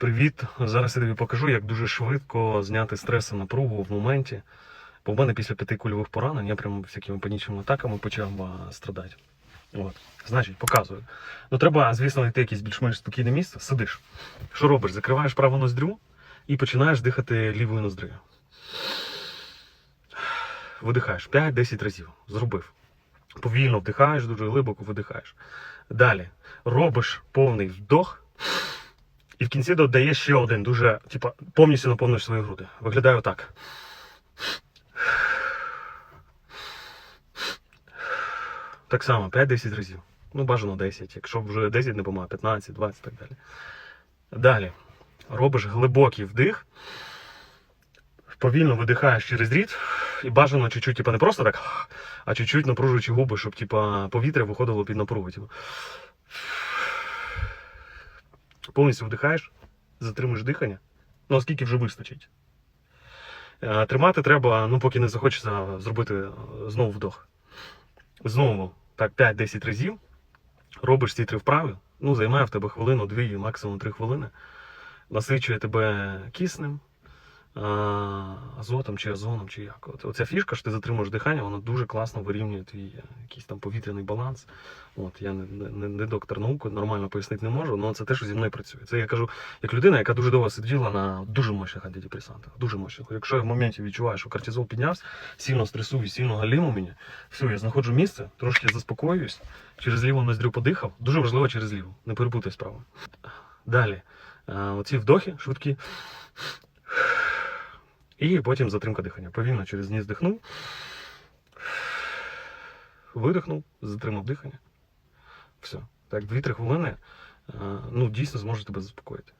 Привіт! Зараз я тобі покажу, як дуже швидко зняти стрес і напругу в моменті. Бо в мене після п'яти кульових поранень я прям всякими панічними атаками почав страдати. От. Значить, показую. Ну треба, звісно, знайти якесь більш-менш спокійне місце. Сидиш. Що робиш? Закриваєш праву ноздрю і починаєш дихати лівою ноздрю. Видихаєш 5-10 разів. Зробив. Повільно вдихаєш, дуже глибоко видихаєш. Далі робиш повний вдох. І в кінці додаєш ще один, дуже, типа, повністю наповнюєш свої груди. Виглядає отак. Так само, 5-10 разів. Ну, бажано 10. Якщо вже 10 не помагає, 15, 20 і так далі. Далі. Робиш глибокий вдих. Повільно видихаєш через рід. І бажано чуть-чуть, типа, не просто так, а чуть-чуть напружуючи губи, щоб типа, повітря виходило під напругу. Типу. Повністю вдихаєш, затримуєш дихання. Ну, оскільки вже вистачить. Е, Тримати треба, ну, поки не захочеться зробити е, знову вдох. Знову так 5-10 разів. Робиш ці три вправи. Ну, займає в тебе хвилину, дві, максимум три хвилини. Насичує тебе киснем, азотом чи озоном, чи як. Оця фішка, що ти затримуєш дихання, вона дуже класно вирівнює твій е, якийсь там повітряний баланс. От, я не, не, не доктор науки, нормально пояснити не можу, але це те, що зі мною працює. Це я кажу, як людина, яка дуже довго сиділа на дуже мощних антидепресантах. Дуже мощних. Якщо я в моменті відчуваю, що кортизол піднявся, сильно стресую, сильно галіму мені, все, я знаходжу місце, трошки заспокоююсь, через ліву ноздрю подихав. Дуже важливо через ліву, не перепутай справу. Далі, е, оці вдохи швидкі. І потім затримка дихання. Повільно через ніс дихнув. Видихнув, затримав дихання. Все. Так, 2-3 хвилини. е, Ну, дійсно зможе тебе заспокоїти.